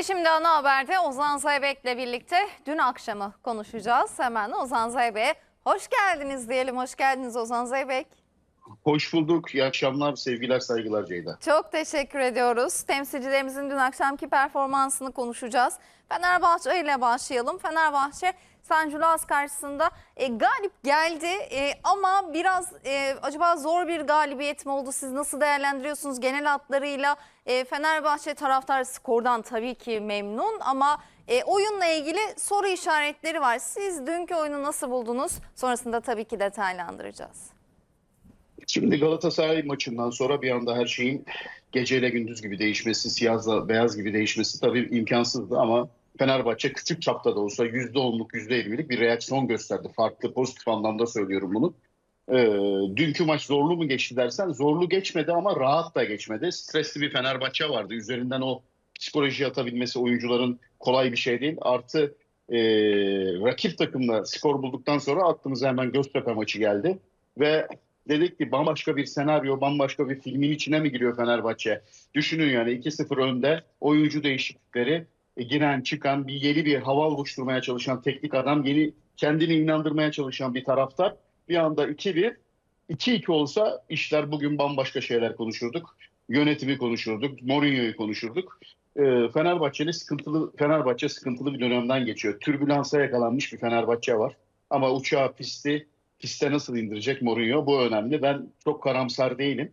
Ve şimdi ana haberde Ozan Zeybek'le birlikte dün akşamı konuşacağız. Hemen Ozan Zeybek'e hoş geldiniz diyelim. Hoş geldiniz Ozan Zeybek. Hoş bulduk. İyi akşamlar, sevgiler, saygılar Ceyda. Çok teşekkür ediyoruz. Temsilcilerimizin dün akşamki performansını konuşacağız. Fenerbahçe ile başlayalım. Fenerbahçe San Julius karşısında e, galip geldi E, ama biraz e, acaba zor bir galibiyet mi oldu? Siz nasıl değerlendiriyorsunuz genel hatlarıyla? E, Fenerbahçe taraftar skordan tabii ki memnun ama e, oyunla ilgili soru işaretleri var. Siz dünkü oyunu nasıl buldunuz? Sonrasında tabii ki detaylandıracağız. Şimdi Galatasaray maçından sonra bir anda her şeyin geceyle gündüz gibi değişmesi, siyahla beyaz gibi değişmesi tabii imkansızdı ama Fenerbahçe küçük çapta da olsa %10'luk, %20'lik bir reaksiyon gösterdi. Farklı, pozitif anlamda söylüyorum bunu. Ee, dünkü maç zorlu mu geçti dersen zorlu geçmedi ama rahat da geçmedi. Stresli bir Fenerbahçe vardı. Üzerinden o psikoloji atabilmesi oyuncuların kolay bir şey değil. Artı e, rakip takımla skor bulduktan sonra aklımıza hemen Göztepe maçı geldi. Ve dedik ki bambaşka bir senaryo, bambaşka bir filmin içine mi giriyor Fenerbahçe? Düşünün yani 2-0 önde oyuncu değişiklikleri e, giren çıkan bir yeni bir hava oluşturmaya çalışan teknik adam, yeni kendini inandırmaya çalışan bir taraftar. Bir anda 2-1, 2-2 olsa işler bugün bambaşka şeyler konuşurduk. Yönetimi konuşurduk, Mourinho'yu konuşurduk. E, Fenerbahçeli sıkıntılı Fenerbahçe sıkıntılı bir dönemden geçiyor. Türbülansa yakalanmış bir Fenerbahçe var. Ama uçağı pisti piste nasıl indirecek Mourinho bu önemli. Ben çok karamsar değilim.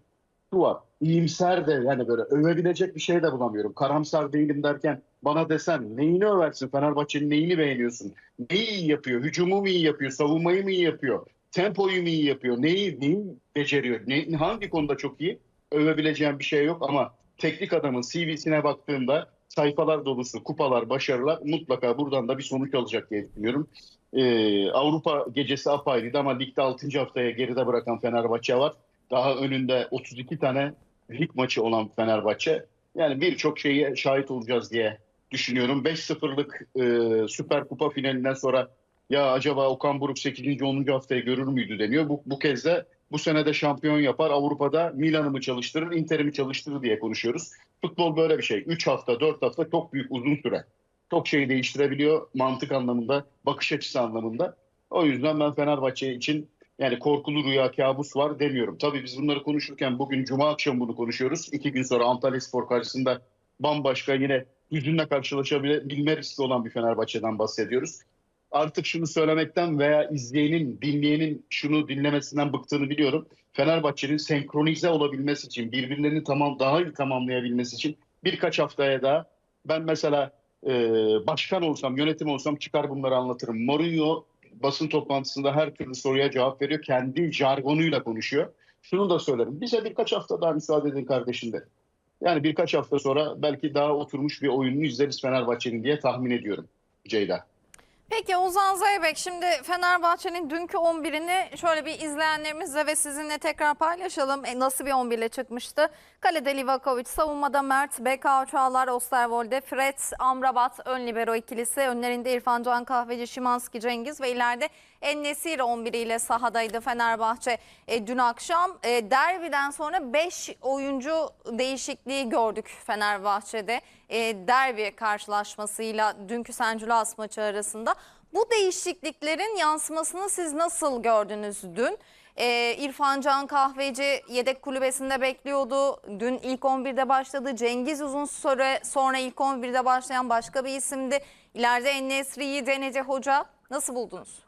Şu var. İyimser de yani böyle övebilecek bir şey de bulamıyorum. Karamsar değilim derken bana desen neyini översin? Fenerbahçe'nin neyini beğeniyorsun? Neyi iyi yapıyor? Hücumu mu iyi yapıyor? Savunmayı mı iyi yapıyor? Tempoyu mu iyi yapıyor? Neyi, neyi beceriyor? Ne, hangi konuda çok iyi? Övebileceğim bir şey yok ama teknik adamın CV'sine baktığımda sayfalar dolusu kupalar, başarılar mutlaka buradan da bir sonuç alacak diye düşünüyorum. Ee, Avrupa gecesi apayrıydı ama ligde 6. haftaya geride bırakan Fenerbahçe var. Daha önünde 32 tane lig maçı olan Fenerbahçe. Yani birçok şeye şahit olacağız diye düşünüyorum. 5-0'lık e, Süper Kupa finalinden sonra ya acaba Okan Buruk 8. 10. haftayı görür müydü deniyor. Bu, bu kez de bu sene de şampiyon yapar. Avrupa'da Milan'ı mı çalıştırır, Inter'i mi çalıştırır diye konuşuyoruz. Futbol böyle bir şey. 3 hafta, 4 hafta çok büyük uzun süre. Çok şeyi değiştirebiliyor mantık anlamında, bakış açısı anlamında. O yüzden ben Fenerbahçe için yani korkulu rüya kabus var demiyorum. Tabii biz bunları konuşurken bugün Cuma akşamı bunu konuşuyoruz. İki gün sonra Antalya Spor karşısında bambaşka yine hüzünle karşılaşabilme riski olan bir Fenerbahçe'den bahsediyoruz. Artık şunu söylemekten veya izleyenin, dinleyenin şunu dinlemesinden bıktığını biliyorum. Fenerbahçe'nin senkronize olabilmesi için, birbirlerini tamam daha iyi tamamlayabilmesi için birkaç haftaya daha ben mesela e, başkan olsam, yönetim olsam çıkar bunları anlatırım. Mourinho basın toplantısında her türlü soruya cevap veriyor. Kendi jargonuyla konuşuyor. Şunu da söylerim. Bize birkaç hafta daha müsaade edin kardeşim derim. Yani birkaç hafta sonra belki daha oturmuş bir oyununu izleriz Fenerbahçe'nin diye tahmin ediyorum Ceyda. Peki Ozan Zeybek şimdi Fenerbahçe'nin dünkü 11'ini şöyle bir izleyenlerimizle ve sizinle tekrar paylaşalım. E, nasıl bir 11 ile çıkmıştı? Kalede Livakovic, savunmada Mert, Bekao Çağlar, Osterwolde, Fred, Amrabat, ön libero ikilisi. Önlerinde İrfan Can Kahveci, Şimanski, Cengiz ve ileride En-Nesyri 11 ile sahadaydı Fenerbahçe e, dün akşam. E, derbiden sonra 5 oyuncu değişikliği gördük Fenerbahçe'de. E, derbi karşılaşmasıyla dünkü San Julius maçı arasında. Bu değişikliklerin yansımasını siz nasıl gördünüz dün? Ee, İrfan Can Kahveci yedek kulübesinde bekliyordu. Dün ilk 11'de başladı. Cengiz uzun süre sonra ilk 11'de başlayan başka bir isimdi. İleride En-Nesyri'yi denedi hoca. Nasıl buldunuz?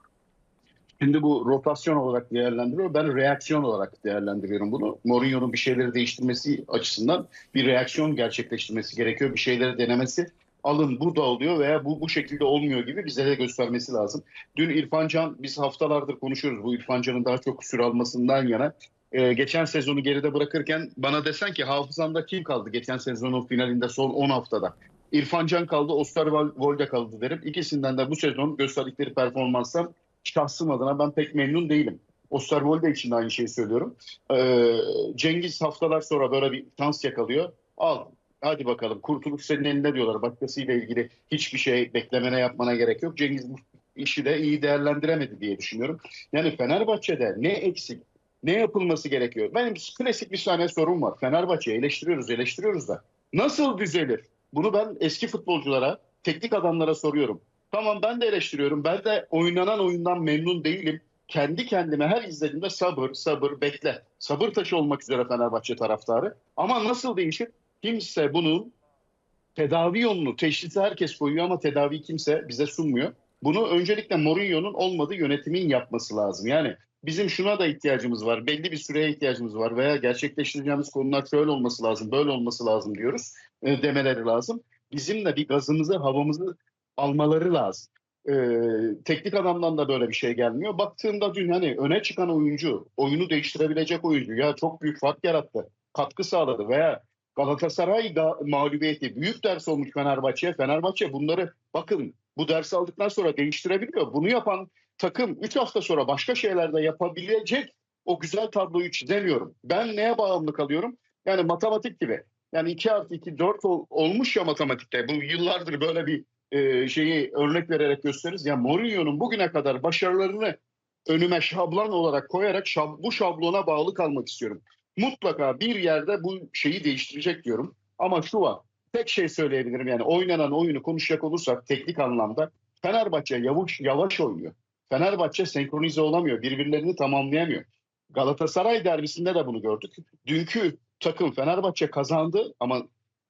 Şimdi bu rotasyon olarak değerlendiriyor. Ben reaksiyon olarak değerlendiriyorum bunu. Mourinho'nun bir şeyleri değiştirmesi açısından bir reaksiyon gerçekleştirmesi gerekiyor. Bir şeyleri denemesi. Alın bu da oluyor veya bu bu şekilde olmuyor gibi bize de göstermesi lazım. Dün İrfan Can biz haftalardır konuşuyoruz bu İrfan Can'ın daha çok süre almasından yana. Ee, geçen sezonu geride bırakırken bana desen ki hafızanda kim kaldı geçen sezonun finalinde son 10 haftada? İrfan Can kaldı, Osterwolde kaldı derim. İkisinden de bu sezon gösterdikleri performanstan şahsım adına ben pek memnun değilim. Osterwolde için de aynı şeyi söylüyorum. Ee, Cengiz haftalar sonra böyle bir şans yakalıyor. Al hadi bakalım kurtuluş senin elinde diyorlar. Başkasıyla ilgili hiçbir şey beklemene yapmana gerek yok. Cengiz bu işi de iyi değerlendiremedi diye düşünüyorum. Yani Fenerbahçe'de ne eksik, ne yapılması gerekiyor? Benim klasik bir tane sorum var. Fenerbahçe'yi eleştiriyoruz, eleştiriyoruz da. Nasıl düzelir? Bunu ben eski futbolculara, teknik adamlara soruyorum. Tamam ben de eleştiriyorum. Ben de oynanan oyundan memnun değilim. Kendi kendime her izlediğimde sabır, sabır, bekle. Sabır taşı olmak üzere Fenerbahçe taraftarı. Ama nasıl değişir? Kimse bunun tedavi yolunu, teşhisi herkes koyuyor ama tedavi kimse bize sunmuyor. Bunu öncelikle Mourinho'nun olmadığı yönetimin yapması lazım. Yani bizim şuna da ihtiyacımız var. Belli bir süreye ihtiyacımız var veya gerçekleştireceğimiz konular şöyle olması lazım, böyle olması lazım diyoruz. e, demeleri lazım. Bizim de bir gazımızı, havamızı almaları lazım. E, teknik adamdan da böyle bir şey gelmiyor. Baktığımda dün hani öne çıkan oyuncu, oyunu değiştirebilecek oyuncu ya çok büyük fark yarattı, katkı sağladı veya Galatasaray ga- mağlubiyeti büyük ders olmuş Fenerbahçe'ye. Fenerbahçe bunları bakın bu dersi aldıktan sonra değiştirebiliyor. Bunu yapan takım 3 hafta sonra başka şeyler de yapabilecek o güzel tabloyu çizemiyorum. Ben neye bağımlı kalıyorum? Yani matematik gibi. Yani 2 artı 2 4 ol- olmuş ya matematikte. Bu yıllardır böyle bir e, şeyi örnek vererek gösteririz. Ya Mourinho'nun bugüne kadar başarılarını önüme şablon olarak koyarak şab- bu şablona bağlı kalmak istiyorum. Mutlaka bir yerde bu şeyi değiştirecek diyorum. Ama şu var. Tek şey söyleyebilirim yani oynanan oyunu konuşacak olursak teknik anlamda Fenerbahçe yavaş yavaş oynuyor. Fenerbahçe senkronize olamıyor. Birbirlerini tamamlayamıyor. Galatasaray derbisinde de bunu gördük. Dünkü takım Fenerbahçe kazandı ama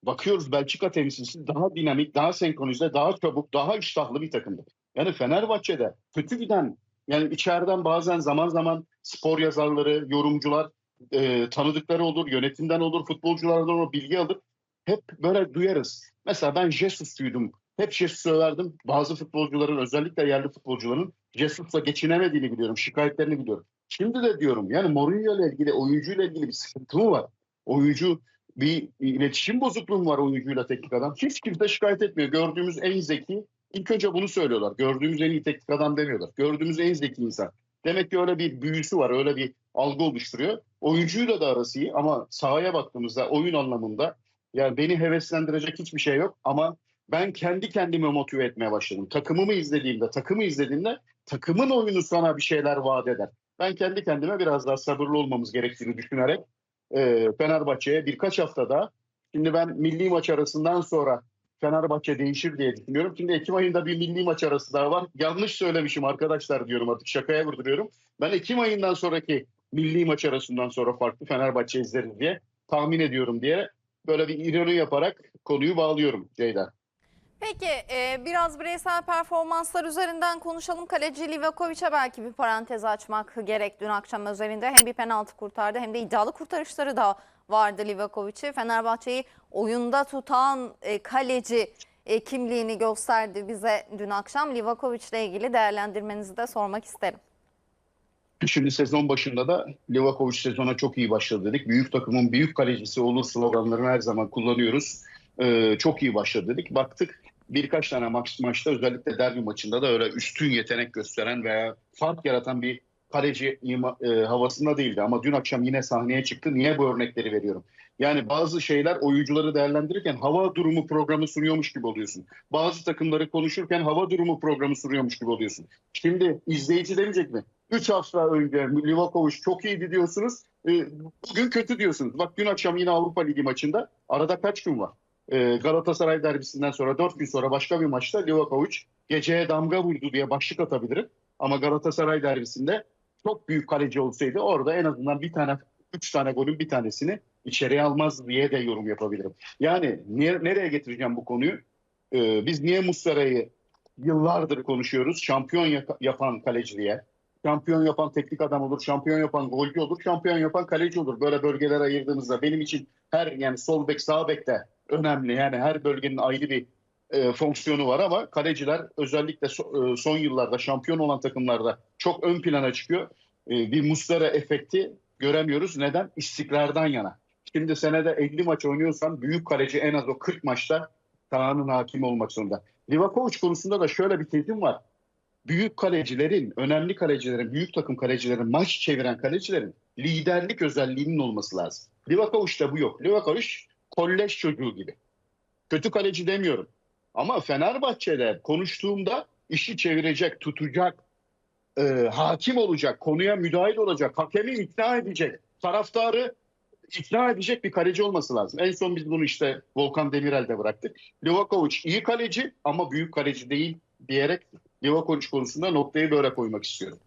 bakıyoruz Belçika temsilcisi daha dinamik, daha senkronize, daha çabuk, daha iştahlı bir takımdı. Yani Fenerbahçe'de kötü giden yani içeriden bazen zaman zaman spor yazarları, yorumcular e, tanıdıkları olur, yönetimden olur, futbolculardan olur, bilgi alır. Hep böyle duyarız. Mesela ben Jesus'cuydum. Hep Jesus'u överdim. Bazı futbolcuların özellikle yerli futbolcuların Jesus'la geçinemediğini biliyorum. Şikayetlerini biliyorum. Şimdi de diyorum yani Mourinho ile ilgili, oyuncuyla ilgili bir sıkıntı mı var? Oyuncu bir iletişim bozukluğu mu var oyuncuyla teknik adam? Hiç kimse şikayet etmiyor. Gördüğümüz en zeki, ilk önce bunu söylüyorlar. Gördüğümüz en iyi teknik adam demiyorlar. Gördüğümüz en zeki insan. Demek ki öyle bir büyüsü var, öyle bir algı oluşturuyor. Oyuncuyla da arası iyi ama sahaya baktığımızda oyun anlamında yani beni heveslendirecek hiçbir şey yok ama ben kendi kendimi motive etmeye başladım. Takımımı izlediğimde, takımı izlediğimde takımın oyunu sana bir şeyler vaat eder. Ben kendi kendime biraz daha sabırlı olmamız gerektiğini düşünerek e, Fenerbahçe'ye birkaç haftada şimdi ben milli maç arasından sonra Fenerbahçe değişir diye düşünüyorum. Şimdi Ekim ayında bir milli maç arası daha var. Yanlış söylemişim arkadaşlar diyorum artık şakaya vurduruyorum. Ben Ekim ayından sonraki milli maç arasından sonra farklı Fenerbahçe izleriz diye tahmin ediyorum diye böyle bir ironi yaparak konuyu bağlıyorum Ceyda. Peki e, biraz bireysel performanslar üzerinden konuşalım. Kaleci Livakovic'e belki bir parantez açmak gerek dün akşam özelinde. Hem bir penaltı kurtardı hem de iddialı kurtarışları da vardı Livakovic'i. Fenerbahçe'yi oyunda tutan e, kaleci e, kimliğini gösterdi bize dün akşam. Livakovic'le ilgili değerlendirmenizi de sormak isterim. Şimdi sezon başında da Livakovic sezona çok iyi başladı dedik. Büyük takımın büyük kalecisi olur sloganlarını her zaman kullanıyoruz. Ee, çok iyi başladı dedik. Baktık birkaç tane maç, maçta özellikle derbi maçında da öyle üstün yetenek gösteren veya fark yaratan bir kaleci ima- e, havasında değildi. Ama dün akşam yine sahneye çıktı. Niye bu örnekleri veriyorum? Yani bazı şeyler oyuncuları değerlendirirken hava durumu programı sunuyormuş gibi oluyorsun. Bazı takımları konuşurken hava durumu programı sunuyormuş gibi oluyorsun. Şimdi izleyici demeyecek mi? 3 hafta önce Livakovic çok iyiydi diyorsunuz. E, bugün kötü diyorsunuz. Bak dün akşam yine Avrupa Ligi maçında arada kaç gün var? E, Galatasaray derbisinden sonra 4 gün sonra başka bir maçta Livakovic geceye damga vurdu diye başlık atabilirim. Ama Galatasaray derbisinde çok büyük kaleci olsaydı orada en azından bir tane, üç tane golün bir tanesini içeriye almaz diye de yorum yapabilirim. Yani niye, nereye getireceğim bu konuyu? Ee, biz niye Muslera'yı yıllardır konuşuyoruz? Şampiyon yaka- yapan kaleci diye. Şampiyon yapan teknik adam olur, şampiyon yapan golcü olur, şampiyon yapan kaleci olur. Böyle bölgeler ayırdığımızda benim için her yani sol bek sağ bek de önemli. Yani her bölgenin ayrı bir e, fonksiyonu var ama kaleciler özellikle so- e, son yıllarda şampiyon olan takımlarda çok ön plana çıkıyor. E, bir Muslera efekti göremiyoruz. Neden? İstikrardan yana. Şimdi senede 50 maç oynuyorsan büyük kaleci en az o 40 maçta sahanın hakimi olmak zorunda. Livakovic konusunda da şöyle bir tezim var. Büyük kalecilerin, önemli kalecilerin, büyük takım kalecilerin, maç çeviren kalecilerin liderlik özelliğinin olması lazım. Livakovic'te bu yok. Livakovic kolleş çocuğu gibi. Kötü kaleci demiyorum. Ama Fenerbahçe'de konuştuğumda işi çevirecek, tutacak, e, hakim olacak, konuya müdahil olacak, hakemi ikna edecek, taraftarı ikna edecek bir kaleci olması lazım. En son biz bunu işte Volkan Demirel'de bıraktık. Livakovic iyi kaleci ama büyük kaleci değil diyerek Livakovic konusunda noktayı böyle koymak istiyorum.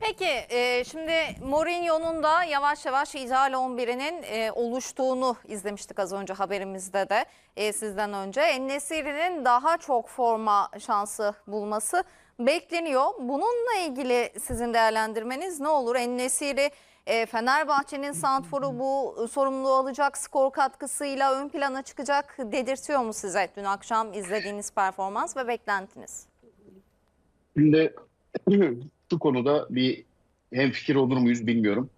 Peki e, şimdi Mourinho'nun da yavaş yavaş ideal 11'inin e, oluştuğunu izlemiştik az önce haberimizde de e, sizden önce. Ennesiri'nin daha çok forma şansı bulması bekleniyor. Bununla ilgili sizin değerlendirmeniz ne olur? Ennesiri e, Fenerbahçe'nin santforu bu sorumluluğu alacak skor katkısıyla ön plana çıkacak dedirtiyor mu size dün akşam izlediğiniz performans ve beklentiniz? Şimdi şu konuda bir hemfikir olur muyuz bilmiyorum.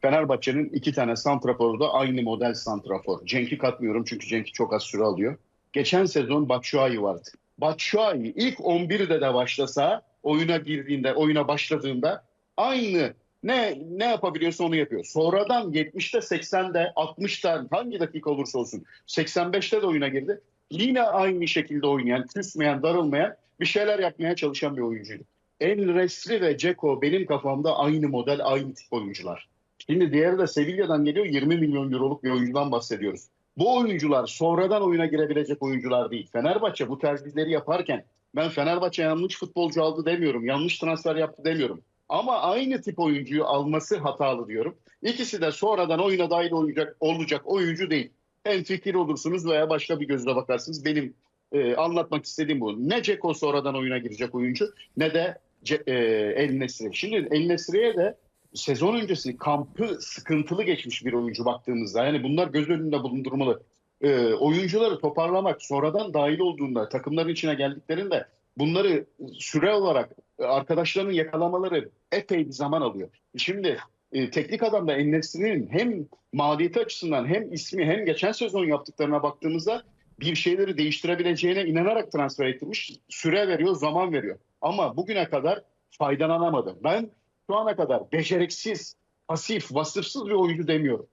Fenerbahçe'nin iki tane santraforu da aynı model santrafor. Cenk'i katmıyorum çünkü Cenk'i çok az süre alıyor. Geçen sezon Batshuayi vardı. Batshuayi ilk 11'de de başlasa oyuna girdiğinde, oyuna başladığında aynı ne ne yapabiliyorsa onu yapıyor. Sonradan 70'te, 80'de, 60'ta hangi dakika olursa olsun 85'te de oyuna girdi. Yine aynı şekilde oynayan, küsmeyen, darılmayan bir şeyler yapmaya çalışan bir oyuncuydu. El Resli ve Ceko benim kafamda aynı model, aynı tip oyuncular. Şimdi diğeri de Sevilla'dan geliyor 20 milyon euroluk bir oyuncudan bahsediyoruz. Bu oyuncular sonradan oyuna girebilecek oyuncular değil. Fenerbahçe bu tercihleri yaparken ben Fenerbahçe yanlış futbolcu aldı demiyorum. Yanlış transfer yaptı demiyorum. Ama aynı tip oyuncuyu alması hatalı diyorum. İkisi de sonradan oyuna dahil olacak, olacak oyuncu değil. Hem fikir olursunuz veya başka bir gözle bakarsınız. Benim e, anlatmak istediğim bu. Ne Ceko sonradan oyuna girecek oyuncu ne de e, El Nesri. Şimdi El Nesri'ye de sezon öncesi kampı sıkıntılı geçmiş bir oyuncu baktığımızda. Yani bunlar göz önünde bulundurmalı. E, oyuncuları toparlamak sonradan dahil olduğunda takımların içine geldiklerinde bunları süre olarak arkadaşlarının yakalamaları epey bir zaman alıyor. Şimdi e, teknik adam da Enes'inin hem maliyeti açısından hem ismi hem geçen sezon yaptıklarına baktığımızda bir şeyleri değiştirebileceğine inanarak transfer ettirmiş. Süre veriyor, zaman veriyor. Ama bugüne kadar faydalanamadı. Ben şu ana kadar beceriksiz, pasif, vasıfsız bir oyuncu demiyorum.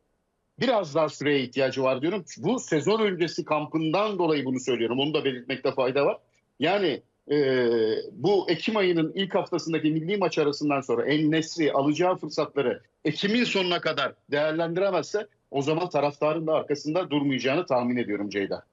Biraz daha süreye ihtiyacı var diyorum. Bu sezon öncesi kampından dolayı bunu söylüyorum. Onu da belirtmekte fayda var. Yani e, bu Ekim ayının ilk haftasındaki milli maç arasından sonra En Nesri alacağı fırsatları Ekim'in sonuna kadar değerlendiremezse o zaman taraftarın da arkasında durmayacağını tahmin ediyorum Ceyda.